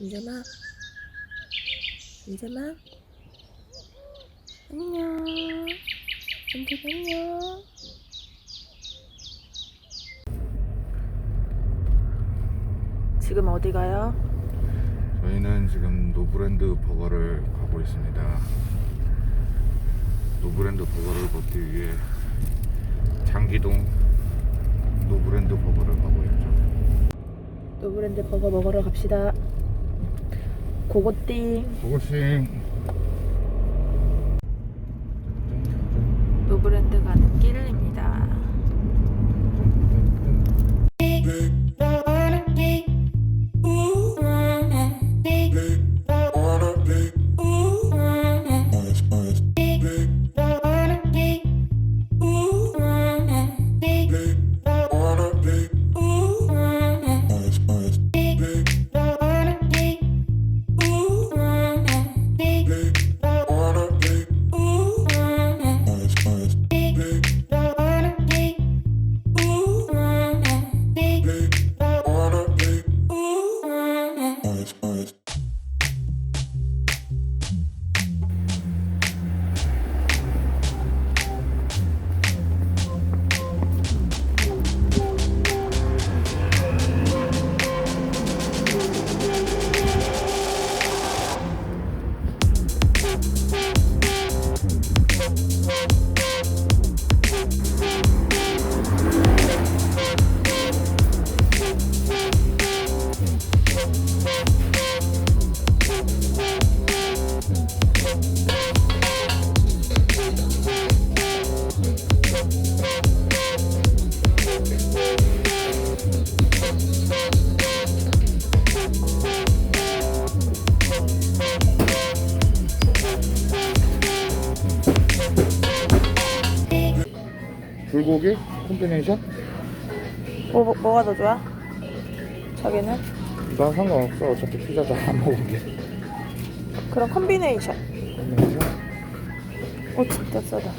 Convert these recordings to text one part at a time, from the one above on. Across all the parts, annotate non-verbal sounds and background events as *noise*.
잠잠아. 잠잠아. 안녕. 잠잠 안녕. 지금 어디 가요? 저희는 지금 노브랜드 버거를 가고 있습니다. 노브랜드 버거를 먹기 위해 장기동 노브랜드 버거를 가고 있죠. 노브랜드 버거 먹으러 갑시다. 고고띵. 고고싱. 불고기 콤비네이션? 뭐, 뭐, 뭐가 더 좋아? 자기는? 난 상관없어. 어차피 피자 잘 안 먹을게. 그럼 콤비네이션. 콤비네이션? 오 진짜 싸다.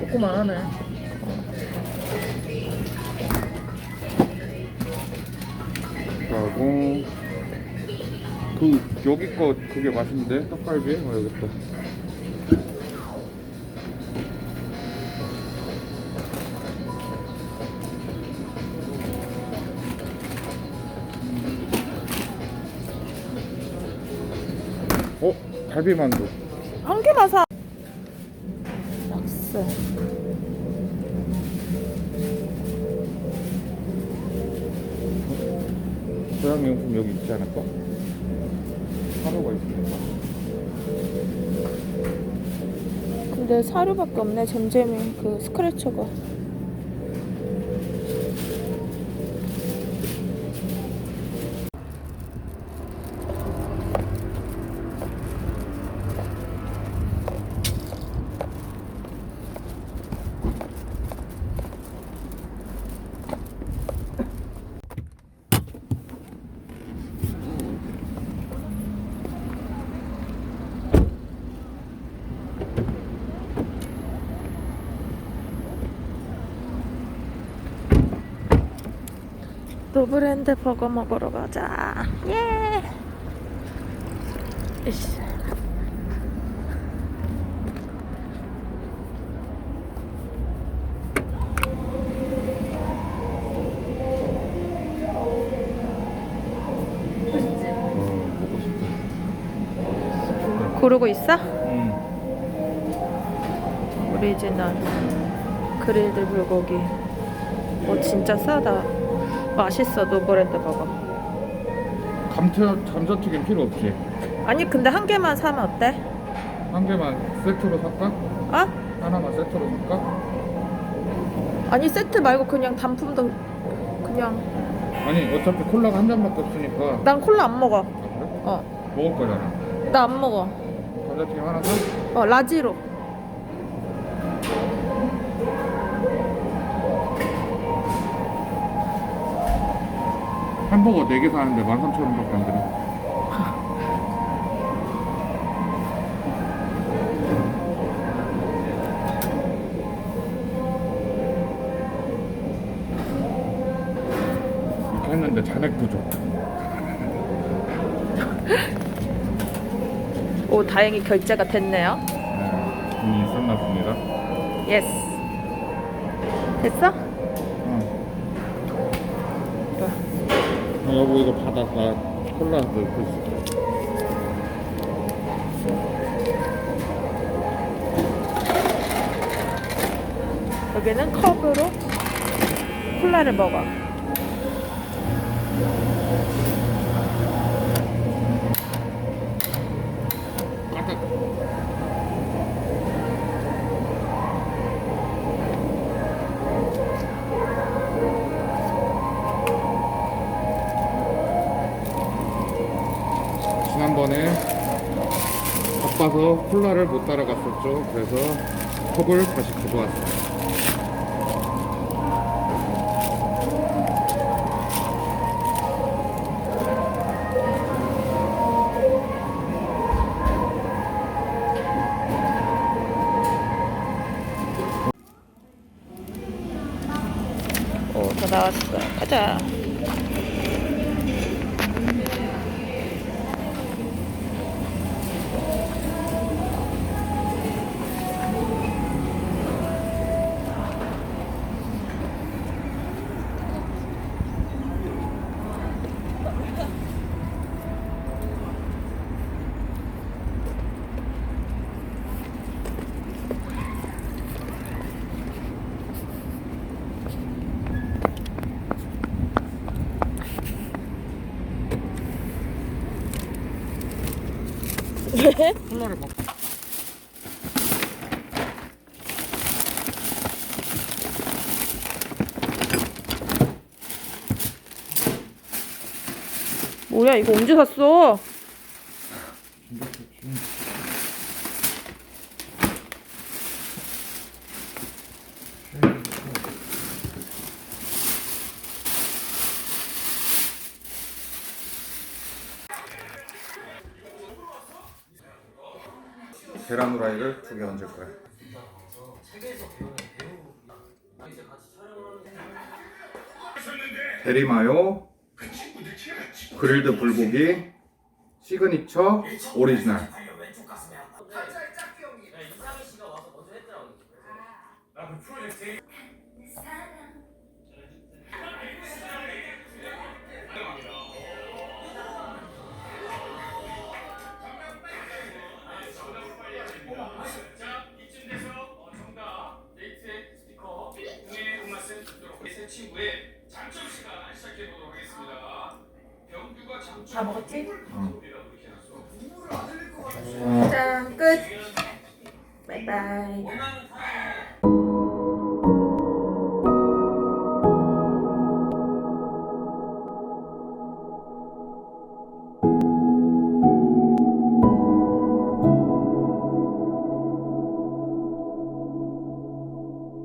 조그만 하네. 그리고 그 여기 거 그게 맛있는데 떡갈비 어 여기 있 갈비만두. 한 개만 사. 락스. 고양이용품 여기 있지 않을까? 사료가 있으니까. 근데 사료밖에 없네. 잼잼이 그 스크래쳐가. 노브랜드 버거 먹으러 가자. 예. 이씨. 고르고 있어? 응. 오리지널 그릴드 불고기. 어 진짜 싸다. 맛있어 노브랜드 버거. 감자 감자튀김 필요 없지. 아니 근데 한 개만 사면 어때? 한 개만 세트로 살까? 어? 하나만 세트로 살까? 아니 세트 말고 그냥 단품도 그냥 아니 어차피 콜라가 한 잔밖에 없으니까. 난 콜라 안 먹어. 아, 그래? 어. 먹을 거잖아. 나안 먹어. 감자튀김 하나 사? 어 라지로. 햄버거 4개 사는데 13,000원밖에 안 드네. 이렇게 했는데 잔액도 줘. *laughs* 오 다행히 결제가 됐네요. 네, 돈이 있었나 봅니다. 예스. 됐어? 어. 좋아. 어, 여보 이거 받아. 나 콜라 넣고 있을게. 여기는 컵으로 콜라를 먹어. 지난번에 바빠서 콜라를 못 따라갔었죠. 그래서 컵을 다시 가져왔어요. 오, 다 나왔어. 가자. 왜? 콜라를 바 뭐야, 이거 언제 샀어? 계란 후라이를 두 개 얹을 거야. 대리마요, 그릴드 불고기, 시그니처, 오리지널. 다 먹었지? 어. 짠, 끝. 바이바이.